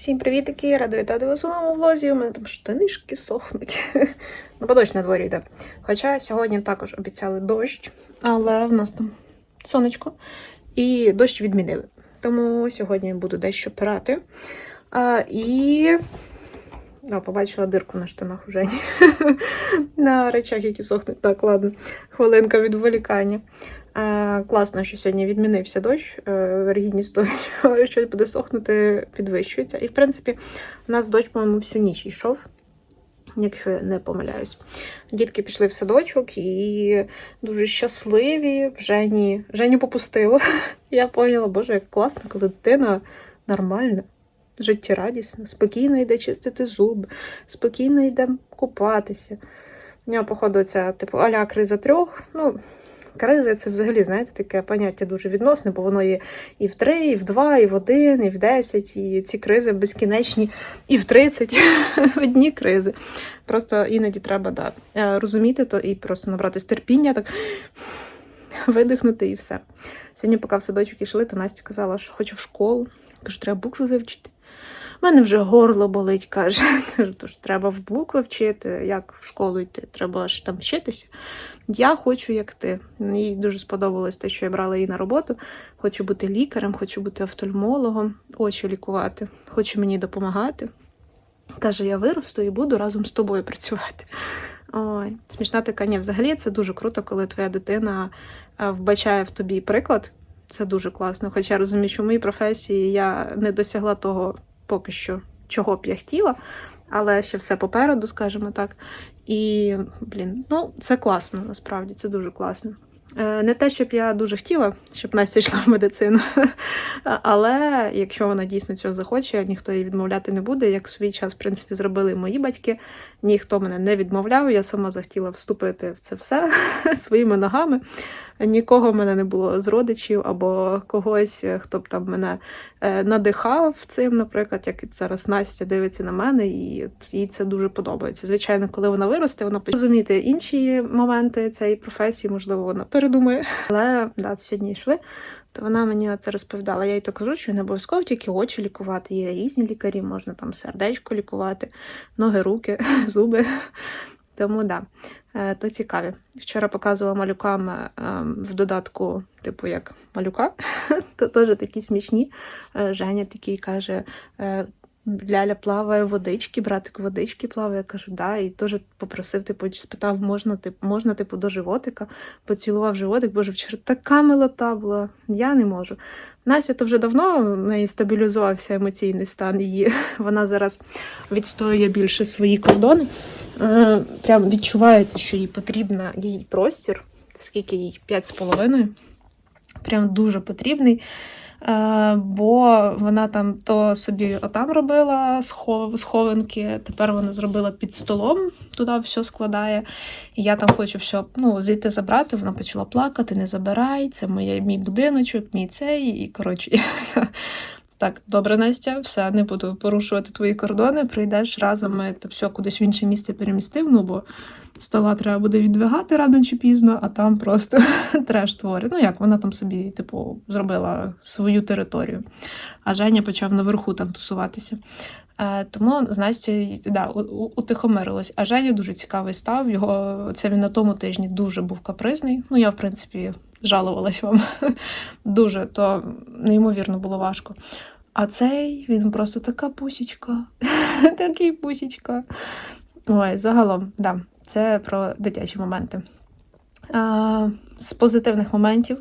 Всім привітики, рада вітати вас у новому влозі. У мене там штанишки сохнуть. ну, бо дощ на дворі йде. Хоча сьогодні також обіцяли дощ, але в нас там сонечко і дощ відмінили. Тому сьогодні буду дещо пирати. А, і О, побачила дирку на штанах у Жені. на речах, які сохнуть. Так, ладно, хвилинка відволікання. Класно, що сьогодні відмінився дощ. Е, Вергідність того, що буде сохнути, підвищується. І, в принципі, у нас дощ, по-моєму, всю ніч йшов, якщо я не помиляюсь. Дітки пішли в садочок і дуже щасливі. В Жені, Женю попустило. Я поняла, боже, як класно, коли дитина нормальна. Життєрадісна, спокійно йде чистити зуби, спокійно йде купатися. У нього, походу, ця, типу, аля криза трьох. Ну, Криза це взагалі, знаєте, таке поняття дуже відносне, бо воно є і в 3, і в 2, і в 1, і в 10, і ці кризи безкінечні, і в 30 одні кризи. Просто іноді треба да, е, розуміти то і просто набратись терпіння, так видихнути і все. Сьогодні, поки в садочок йшли, то Настя казала, що хочу в школу. Кажу, треба букви вивчити. У мене вже горло болить, каже. Кажу, тож треба в букви вчити, як в школу йти, треба ж там вчитися. Я хочу, як ти. Мені дуже сподобалось те, що я брала її на роботу. Хочу бути лікарем, хочу бути офтальмологом, очі лікувати, хочу мені допомагати. Каже, я виросту і буду разом з тобою працювати. Ой, смішна така, ні, взагалі це дуже круто, коли твоя дитина е, вбачає в тобі приклад. Це дуже класно. Хоча я розумію, що в моїй професії я не досягла того поки що, чого б я хотіла, але ще все попереду, скажімо так. І, блін, ну, це класно, насправді, це дуже класно. Е, Не те, щоб я дуже хотіла, щоб Настя йшла в медицину. Але якщо вона дійсно цього захоче, ніхто її відмовляти не буде. Як в свій час, в принципі, зробили мої батьки, ніхто мене не відмовляв. Я сама захотіла вступити в це все своїми ногами. Нікого в мене не було з родичів або когось, хто б там мене е, надихав цим, наприклад, як зараз Настя дивиться на мене, і їй це дуже подобається. Звичайно, коли вона виросте, вона почне розуміти інші моменти цієї професії, можливо, вона передумає. Але да, сьогодні йшли. То вона мені це розповідала. Я їй то кажу, що не обов'язково тільки очі лікувати. Є різні лікарі, можна там сердечко лікувати, ноги, руки, зуби. Тому да, е, то цікаві. Вчора показувала малюкам е, в додатку, типу як малюка, то теж такі смішні. Е, Женя такий каже. Ляля плаває водички, братик водички плаває. Я кажу, да, і теж попросив, типу, спитав, можна, типу, можна, типу, до животика, поцілував животик, боже, вчора така милота була, я не можу. Настя то вже давно в неї стабілізувався емоційний стан її. Вона зараз відстоює більше свої кордони. Е, Прям відчувається, що їй потрібна їй простір, скільки їй 5,5. Прям дуже потрібний. Е, бо вона там то собі отам робила схованки, тепер вона зробила під столом, туди все складає. І я там хочу все ну, зійти забрати. Вона почала плакати, не забирай, це моє, мій будиночок, мій цей. І коротше, так, добре, Настя, все, не буду порушувати твої кордони, прийдеш разом, ми та все кудись в інше місце перемістив, ну бо стола треба буде відвигати рано чи пізно, а там просто треш творить. Ну як, вона там собі, типу, зробила свою територію. А Женя почав наверху там тусуватися. Е, тому з Настю да, утихомирилось. А Женя дуже цікавий став. Його це він на тому тижні дуже був капризний. Ну, я, в принципі, жалувалась вам дуже, то неймовірно було важко. А цей він просто така пусічка, такий пусічка. Ой, загалом, да, це про дитячі моменти. А, З позитивних моментів,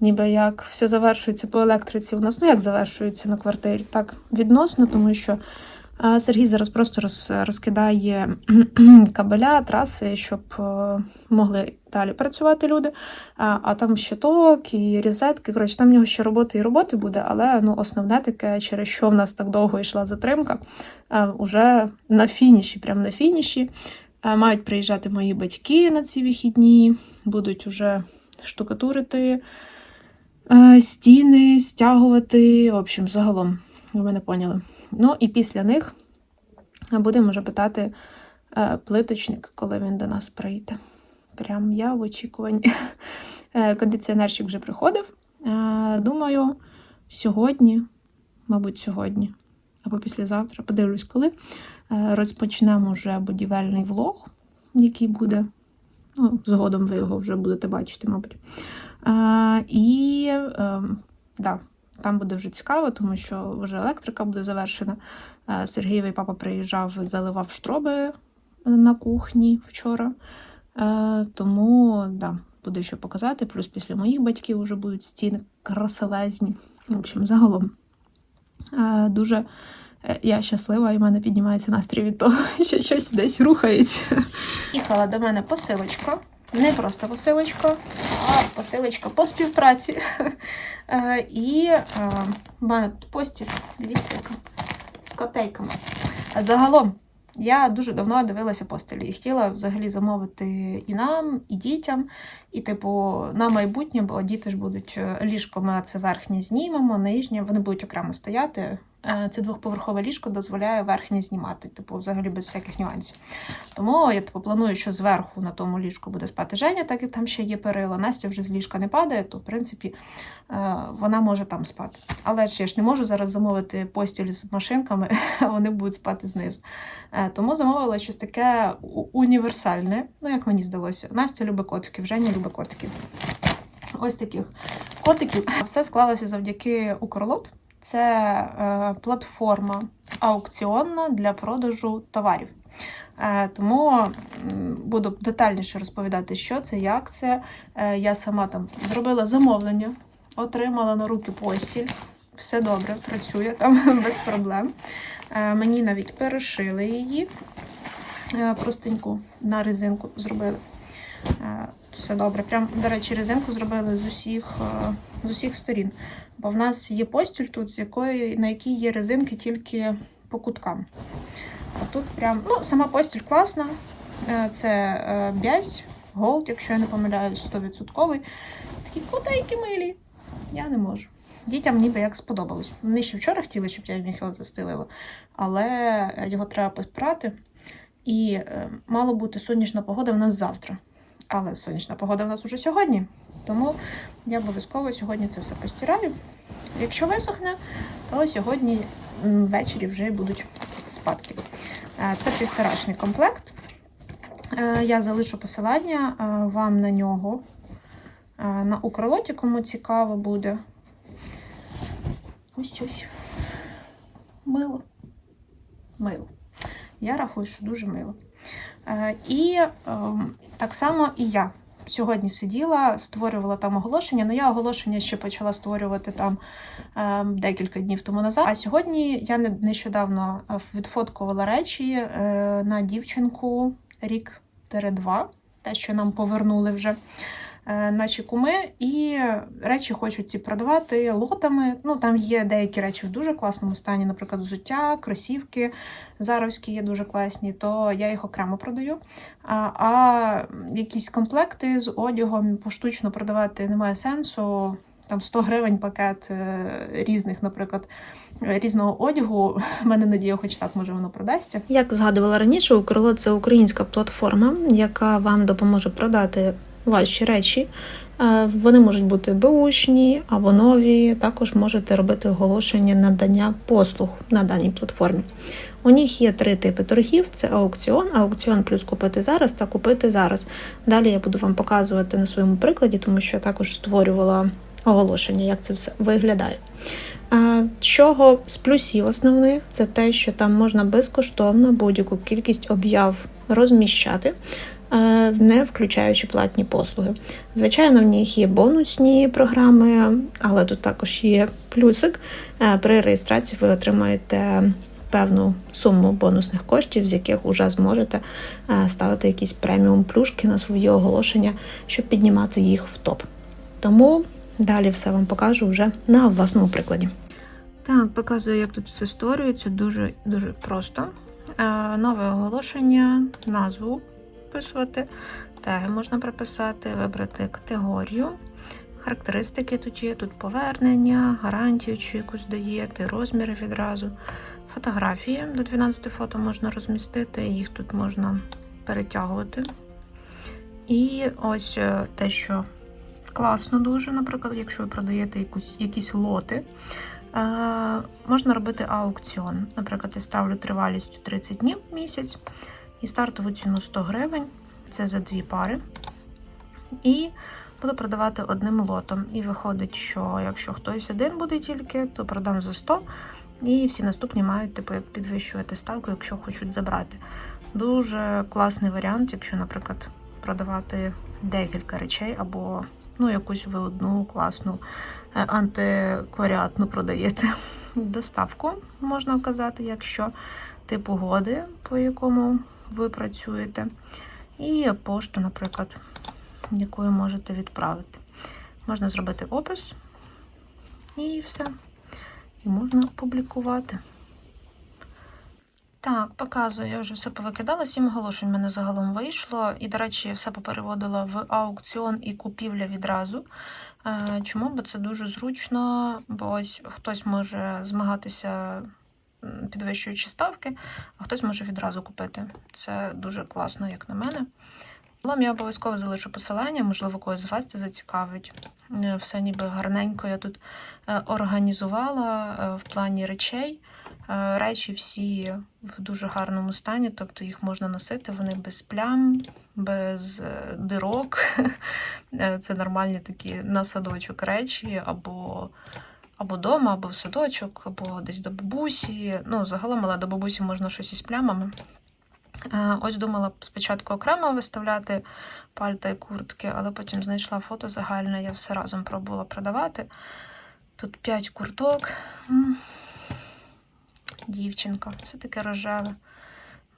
ніби як все завершується по електриці у нас, ну як завершується на квартирі, так відносно, тому що Сергій зараз просто роз, розкидає кабеля, траси, щоб е, могли далі працювати люди. А а там щиток і різетки. Коротше, там в нього ще роботи і роботи буде, але ну, основне таке, через що в нас так довго йшла затримка, уже на фініші, прямо на фініші. Мають приїжджати мої батьки на ці вихідні, будуть уже штукатурити стіни, стягувати. В общем, загалом, ви мене поняли. Ну і після них будемо вже питати е, плиточник, коли він до нас прийде. Прям я в очікуванні. Е, кондиціонерщик вже приходив. Е, думаю, сьогодні, мабуть, сьогодні або післязавтра, подивлюсь, коли розпочнемо вже будівельний влог, який буде. Ну, згодом ви його вже будете бачити, мабуть. І е, да, там буде вже цікаво, тому що вже електрика буде завершена. Е, Сергієвий папа приїжджав, заливав штроби на кухні вчора. Е, тому да, буде що показати. Плюс після моїх батьків вже будуть стіни красивезні. В общем, загалом е, дуже я щаслива, і в мене піднімається настрій від того, що щось десь рухається. Їхала до мене посилочка. Не просто посилочка, а посилочка по співпраці. Е, І мене тут постіль, дивіться, яка з котейками. Загалом, я дуже давно дивилася постелі і хотіла взагалі замовити і нам, і дітям, і, типу, на майбутнє, бо діти ж будуть е, ліжко, ми це верхнє знімемо, нижнє, вони будуть окремо стояти. Е, Це двохповерхове ліжко дозволяє верхнє знімати, типу, взагалі без всяких нюансів. Тому я типу, планую, що зверху на тому ліжку буде спати Женя, так як там ще є перила. Настя вже з ліжка не падає, то в принципі е, вона може там спати. Але ж я ж не можу зараз замовити постіль з машинками, а вони будуть спати знизу. Е, Тому замовила щось таке універсальне, ну як мені здалося. Настя любить котиків, Женя любить котиків. Ось таких котиків. Все склалося завдяки Укрлот. Це е, платформа аукціонна для продажу товарів. Е, Тому буду детальніше розповідати, що це, як це. Е, Я сама там зробила замовлення, отримала на руки постіль. Все добре, працює там без проблем. Мені навіть перешили її. Простеньку на резинку зробили. Все добре. Прям, до речі, резинку зробили з усіх, е, з усіх сторін. Бо в нас є постіль тут, з якої, на якій є резинки тільки по куткам. А тут прям, ну, сама постіль класна. Е, Це е, бязь, голд, якщо я не помиляюсь, 100%. Такі котейки милі. Я не можу. Дітям ніби як сподобалось. Вони ще вчора хотіли, щоб я його застелила, але його треба поспрати. І мало бути сонячна погода в нас завтра. Але сонячна погода в нас уже сьогодні. Тому я обов'язково сьогодні це все постираю. Якщо висохне, то сьогодні ввечері вже будуть спадки. Е, Це півторашний комплект. Е, Я залишу посилання е, вам на нього на Укрлоті, кому цікаво буде. Ось ось. Мило. Мило. Я рахую, що дуже мило. Е, І ем, так само і я сьогодні сиділа, створювала там оголошення. Ну, я оголошення ще почала створювати там ем, декілька днів тому назад. А сьогодні я не- нещодавно е, відфоткувала речі е, на дівчинку рік-два, те, що нам повернули вже. Е, Наші куми і речі хочуть ці продавати лотами. Ну там є деякі речі в дуже класному стані, наприклад, взуття, кросівки, заровські є дуже класні, то я їх окремо продаю. А, а якісь комплекти з одягом поштучно продавати немає сенсу. Там 100 гривень пакет е, різних, наприклад, різного одягу. У мене надія, хоч так може воно продасться. Як згадувала раніше, Укрло це українська платформа, яка вам допоможе продати ваші речі. Е, Вони можуть бути беушні або нові. Також можете робити оголошення надання послуг на даній платформі. У них є три типи торгів: це аукціон, аукціон плюс купити зараз та купити зараз. Далі я буду вам показувати на своєму прикладі, тому що я також створювала оголошення, як це все виглядає. А, Чого з плюсів основних це те, що там можна безкоштовно будь-яку кількість об'яв розміщати, е, не включаючи платні послуги. Звичайно, в них є бонусні програми, але тут також є плюсик. Е, При реєстрації ви отримаєте певну суму бонусних коштів, з яких вже зможете е, ставити якісь преміум плюшки на свої оголошення, щоб піднімати їх в топ. Тому далі все вам покажу вже на власному прикладі. Так, показую, як тут все створюється. Дуже дуже просто. Е, нове оголошення, назву вписувати, теги можна прописати, вибрати категорію. Характеристики тут є, тут повернення, гарантію чи якусь даєте, розміри відразу. Фотографії до 12 фото можна розмістити, їх тут можна перетягувати. І ось е, те, що класно дуже, наприклад, якщо ви продаєте якусь, якісь лоти, Е, можна робити аукціон. Наприклад, я ставлю тривалістю 30 днів в місяць і стартову ціну 100 гривень. Це за дві пари. І буду продавати одним лотом. І виходить, що якщо хтось один буде тільки, то продам за 100. І всі наступні мають типу як підвищувати ставку, якщо хочуть забрати. Дуже класний варіант, якщо, наприклад, продавати декілька речей або ну, якусь ви одну класну е, антикваріатну продаєте. Доставку можна вказати, якщо тип угоди, по якому ви працюєте, і пошту, наприклад, якою можете відправити. Можна зробити опис і все. І можна публікувати. Так, показую, я вже все повикидала. Сім оголошень мене загалом вийшло. І, до речі, я все попереводила в аукціон і купівля відразу. Е, Чому? Бо це дуже зручно, бо ось хтось може змагатися, підвищуючи ставки, а хтось може відразу купити. Це дуже класно, як на мене. Загалом я обов'язково залишу посилання, можливо, когось з вас це зацікавить. Е, Все ніби гарненько я тут е, організувала е, в плані речей. Речі всі в дуже гарному стані, тобто їх можна носити, вони без плям, без дирок. Це нормальні такі на садочок речі, або, або дома, або в садочок, або десь до бабусі. Ну, загалом, але до бабусі можна щось із плямами. Е, Ось думала спочатку окремо виставляти пальта і куртки, але потім знайшла фото загальне, я все разом пробувала продавати. Тут 5 курток. Дівчинка, все таке рожеве.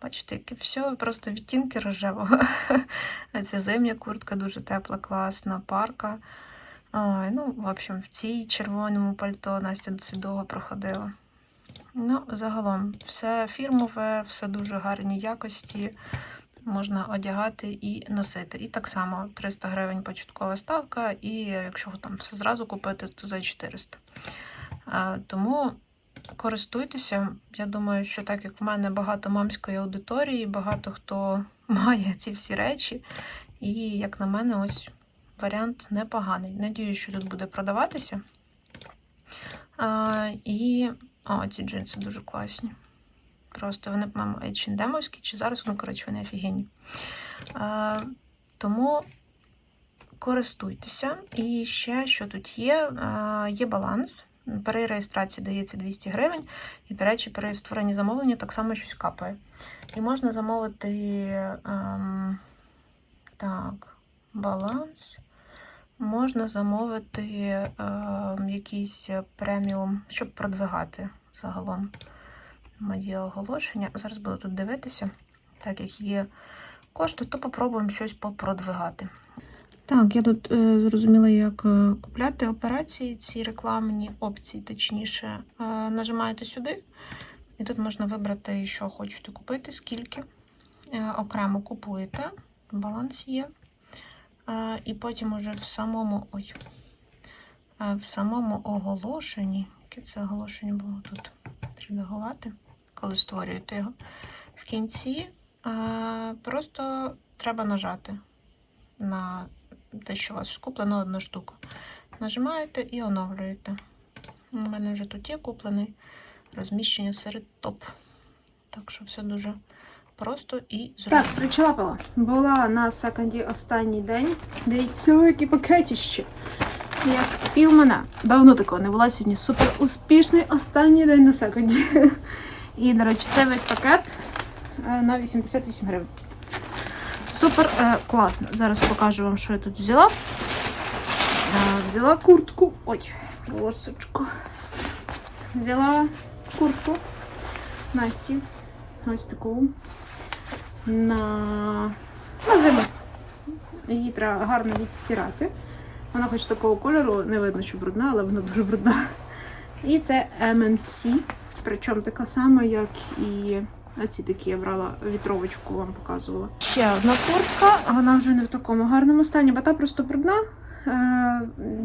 Бачите, яке все, просто відтінки рожевого. Ця зимня куртка дуже тепла, класна, парка. Ой, ну, в общем, в цій червоному пальто Настя досить довго проходила. Ну, загалом, все фірмове, все дуже гарні якості. Можна одягати і носити. І так само 300 гривень початкова ставка, і якщо там все зразу купити, то за 400. А, Тому користуйтеся. Я думаю, що так як в мене багато мамської аудиторії, багато хто має ці всі речі. І, як на мене, ось варіант непоганий. Надіюсь, що тут буде продаватися. А, і о, ці джинси дуже класні. Просто вони, по-моєму, H&M-овські, чи зараз вони, коротше, вони офігенні. А, тому користуйтеся. І ще, що тут є, а, є баланс. При реєстрації дається 200 гривень, і, до речі, при створенні замовлення так само щось капає. І можна замовити ем, так, баланс. Можна замовити ем, якийсь преміум, щоб продвигати загалом моє оголошення. Зараз буду тут дивитися, так як є кошти, то попробуємо щось попродвигати. Так, я тут е, зрозуміла, як е, купляти операції, ці рекламні опції, точніше. Е, нажимаєте сюди, і тут можна вибрати, що хочете купити, скільки. Е, окремо купуєте, баланс є. І потім уже в самому. Ой, в самому оголошенні. Яке це оголошення було тут? Редагувати, коли створюєте його. В кінці просто треба нажати на те, що у вас куплено одну штуку. Нажимаєте і оновлюєте. У мене вже тут є куплений розміщення серед топ. Так що все дуже просто і зручно. Так, причапала. Була на секонді останній день. Дивіться, які пакетіще. Як і у мене. Давно такого не була сьогодні. Супер успішний останній день на секонді. І, до речі, це весь пакет е, на 88 гривень. Супер е, класно. Зараз покажу вам, що я тут взяла. Е, взяла куртку. Ой, волосочку. Взяла куртку Насті. Ось таку. На, на зиму. Її треба гарно відстирати. Вона хоч такого кольору, не видно, що брудна, але вона дуже брудна. І це MNC. Причому така сама, як і оці такі я брала вітровочку, вам показувала. Ще одна куртка, вона вже не в такому гарному стані, бо та просто брудна. Е,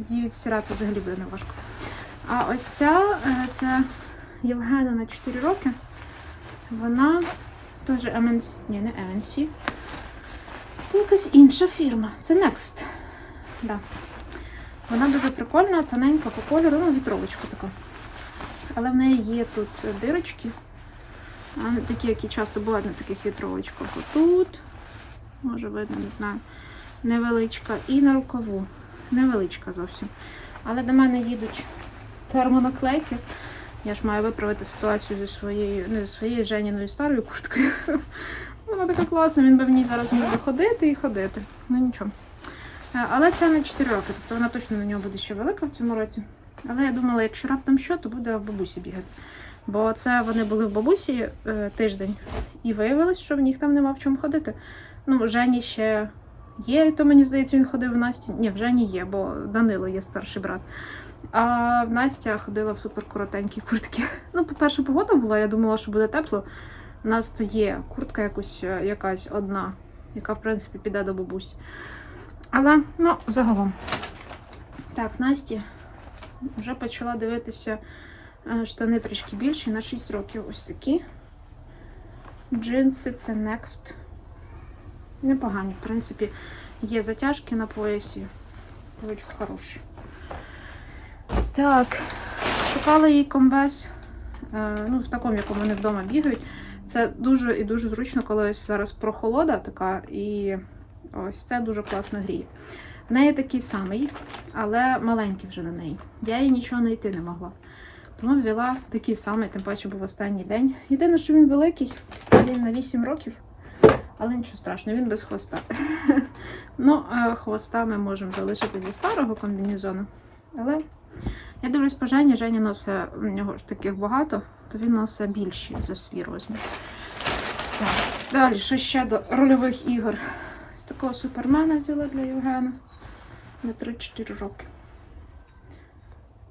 Її відстирати взагалі буде не важко. А ось ця е, це Євгена на 4 роки. Вона теж MNC. Ні, не MNC. Це якась інша фірма. Це Next. Да. Вона дуже прикольна, тоненька по кольору, ну, вітровочка така. Але в неї є тут дирочки, а не такі, які часто бувають на таких вітровочках. Отут, може видно, не знаю, невеличка. І на рукаву. Невеличка зовсім. Але до мене їдуть термонаклейки. Я ж маю виправити ситуацію зі своєю, не зі своєю Женіною старою курткою. Вона така класна, він би в ній зараз міг би ходити і ходити. Ну нічого. Е, Але це на 4 роки, тобто вона точно на нього буде ще велика в цьому році. Але я думала, якщо раптом що, то буде в бабусі бігати. Бо це вони були в бабусі е, тиждень, і виявилось, що в них там нема в чому ходити. Ну, Жені ще є, то мені здається, він ходив в Насті. Ні, в Жені є, бо Данило є старший брат. А в Настя ходила в суперкоротенькій куртці. Ну, по-перше, погода була, я думала, що буде тепло. У нас то є куртка якусь, е, якась одна, яка, в принципі, піде до бабусі. Але, ну, загалом. Так, Насті вже почала дивитися е, штани трішки більші на 6 років. Ось такі. Джинси це Next. Непогані, в принципі, є затяжки на поясі. Будуть хороші. Так, шукала їй комбез. е, Ну, в такому, якому вони вдома бігають. Це дуже і дуже зручно, коли ось зараз прохолода така, і ось це дуже класно гріє. В неї такий самий, але маленький вже на неї. Я їй нічого знайти не могла. Тому взяла такий самий, тим паче був останній день. Єдине, що він великий, він на 8 років, але нічого страшного, він без хвоста. ну, хвоста ми можемо залишити зі старого комбінезону. Але я дивлюсь по Жені, Женя носить, в нього ж таких багато, то він носить більші за свій розмір. Так. Далі, що ще до рольових ігор. З такого супермена взяла для Євгена на 3-4 роки.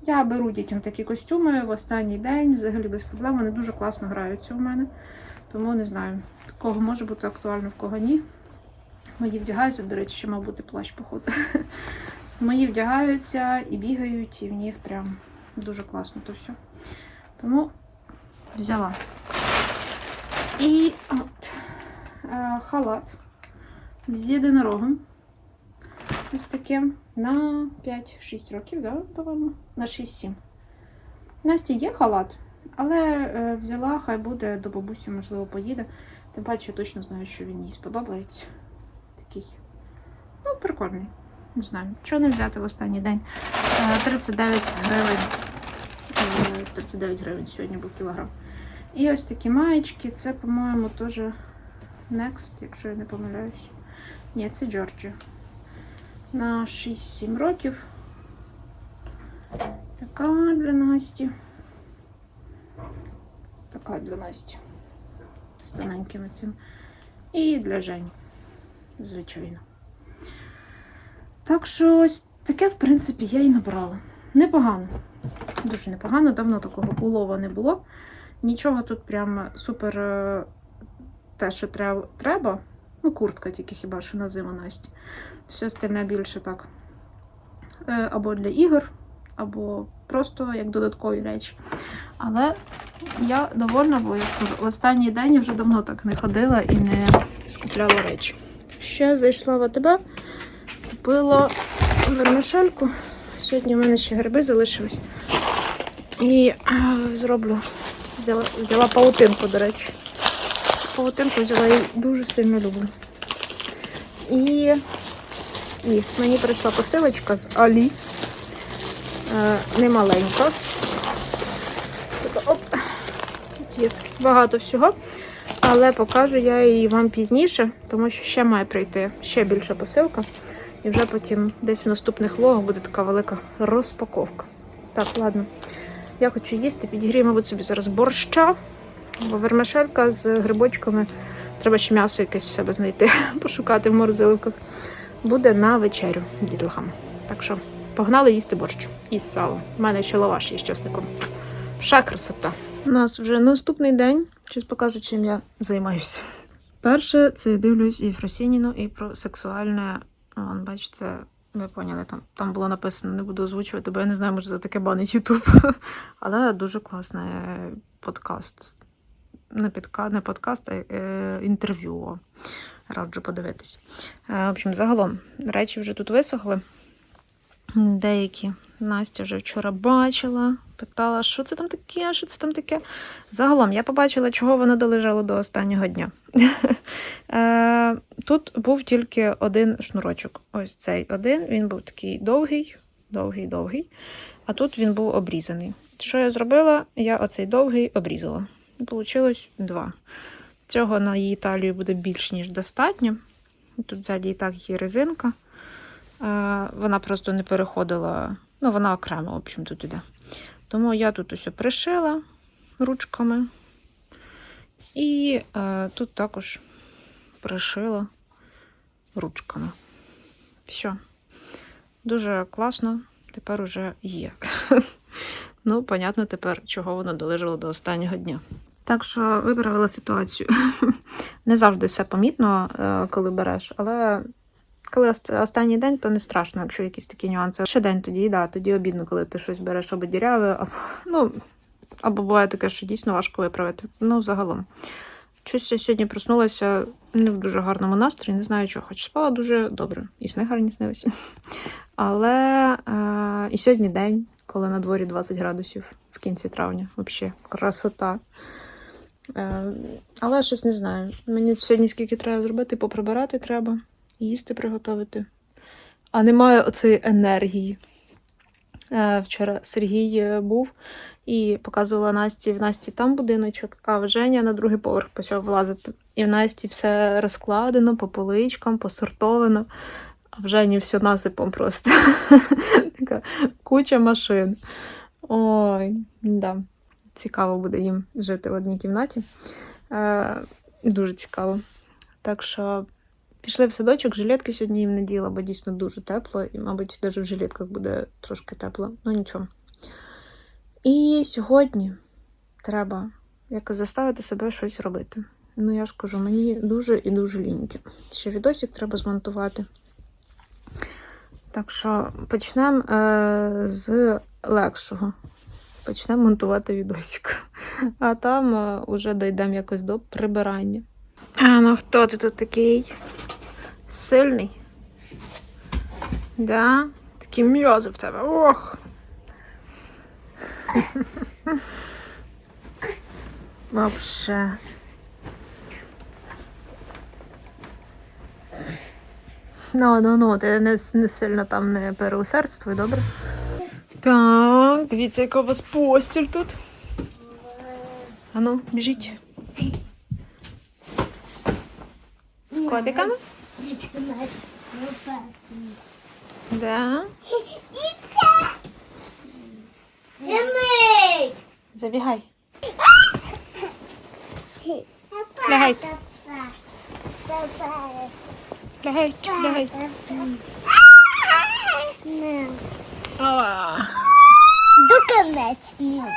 Я беру дітям такі костюми в останній день, взагалі без проблем. Вони дуже класно граються у мене. Тому не знаю, кого може бути актуально, в кого ні. Мої вдягаються, до речі, ще мав бути плащ, походу. Мої вдягаються і бігають, і в них прям дуже класно то все. Тому взяла. І от е, халат з єдинорогом. Ось таким на 5-6 років, да, по-моєму? На 6-7. Насті є халат, але е, взяла, хай буде до бабусі, можливо, поїде. Тим паче я точно знаю, що він їй сподобається. Такий. Ну, прикольний. Не знаю, що не взяти в останній день. Е, 39 гривень. Е, 39 гривень сьогодні був кілограм. І ось такі маєчки. Це, по-моєму, теж Next, якщо я не помиляюсь. Ні, це Джорджія. На 6-7 років. Така для Насті. Така для Насті. З тоненьким цим. І для Жені. Звичайно. Так що ось таке, в принципі, я і набрала. Непогано. Дуже непогано, давно такого улова не було. Нічого тут прям супер е, те, що треба. Ну, куртка тільки хіба що на зиму Насті. Все остальне більше так. Е, Або для ігор, або просто як додаткові речі. Але я довольна, бо я ж кажу, в останній день я вже давно так не ходила і не скупляла речі. Ще зайшла в АТБ, купила вермишельку. Сьогодні в мене ще гриби залишились. І зроблю. Взяла, взяла паутинку, до речі. Паутинку взяла і дуже сильно люблю. І, і мені прийшла посилочка з Алі. Е, немаленька. Оп. Тут є багато всього. Але покажу я її вам пізніше, тому що ще має прийти ще більша посилка. І вже потім десь в наступних влогах буде така велика розпаковка. Так, ладно. Я хочу їсти, підігрію, мабуть, собі зараз борща, бо вермишелька з грибочками. Треба ще м'ясо якесь в себе знайти, пошукати в морозилках. Буде на вечерю дітлахам. Так що погнали їсти борщ із салом. У мене ще лаваш є з чесником. Ша красота. У нас вже наступний день. Щось покажу, чим я займаюся. Перше, це дивлюсь і Фросініну, і про сексуальне. Вон, бачите, ви поняли, там, там було написано, не буду озвучувати, бо я не знаю, може за таке банить YouTube. Але дуже класний е, подкаст. Не, підка, не подкаст, а е, інтерв'ю. Раджу подивитись. Е, в общем, загалом речі вже тут висохли. Деякі Настя вже вчора бачила, Питала, що це там таке, що це там таке. Загалом я побачила, чого воно долежало до останнього дня. Е, Тут був тільки один шнурочок. Ось цей один. Він був такий довгий, довгий, довгий. А тут він був обрізаний. Що я зробила? Я оцей довгий обрізала. Получилось два. Цього на її талію буде більш ніж достатньо. Тут ззаді і так є резинка. Е, Вона просто не переходила, ну, вона окремо, в общем, тут іде. Тому я тут усе пришила ручками. І е, тут також пришила ручками. Все. Дуже класно, тепер уже є. ну, понятно, тепер, чого воно долежало до останнього дня. Так що виправила ситуацію. Не завжди все помітно, е, коли береш, але коли останній день, то не страшно, якщо якісь такі нюанси. Ще день тоді, да, тоді обідно, коли ти щось береш або діряве, або, ну, або буває таке, що дійсно важко виправити. Ну, загалом. Щось я сьогодні проснулася не в дуже гарному настрої, не знаю чого, хоч спала дуже добре, і сни гарні снилися. Але е, і сьогодні день, коли на дворі 20 градусів в кінці травня. Взагалі, красота. Е, але щось не знаю. Мені сьогодні скільки треба зробити, поприбирати треба, їсти приготувати. А немає оцієї енергії. Е, вчора Сергій е, був і показувала Насті, в Насті там будиночок, а в Женя на другий поверх почав влазити. І в Насті все розкладено по поличкам, посортовано, а в Жені все насипом просто. Така куча машин. Ой, да. Цікаво буде їм жити в одній кімнаті. Е, дуже цікаво. Так що пішли в садочок, жилетки сьогодні їм наділа, бо дійсно дуже тепло, і, мабуть, навіть в жилетках буде трошки тепло. Ну нічого. І сьогодні треба якось заставити себе щось робити. Ну, я ж кажу, мені дуже і дуже ліньки. Ще відосик треба змонтувати. Так що почнемо е, з легшого. Почнемо монтувати відосик. А там е, уже дійдемо якось до прибирання. А ну хто ти тут такий? Сильний? Да? Такі м'язи в тебе. Ох! Вообще. Ну, ну, ну, ти не, не сильно там не переусердствуй, добре? Так, дивіться, яка у вас постіль тут. Ану, біжіть. З котиками? Да. Забігай. Лягайте. Лягай, лягай. Ова. Доконечно.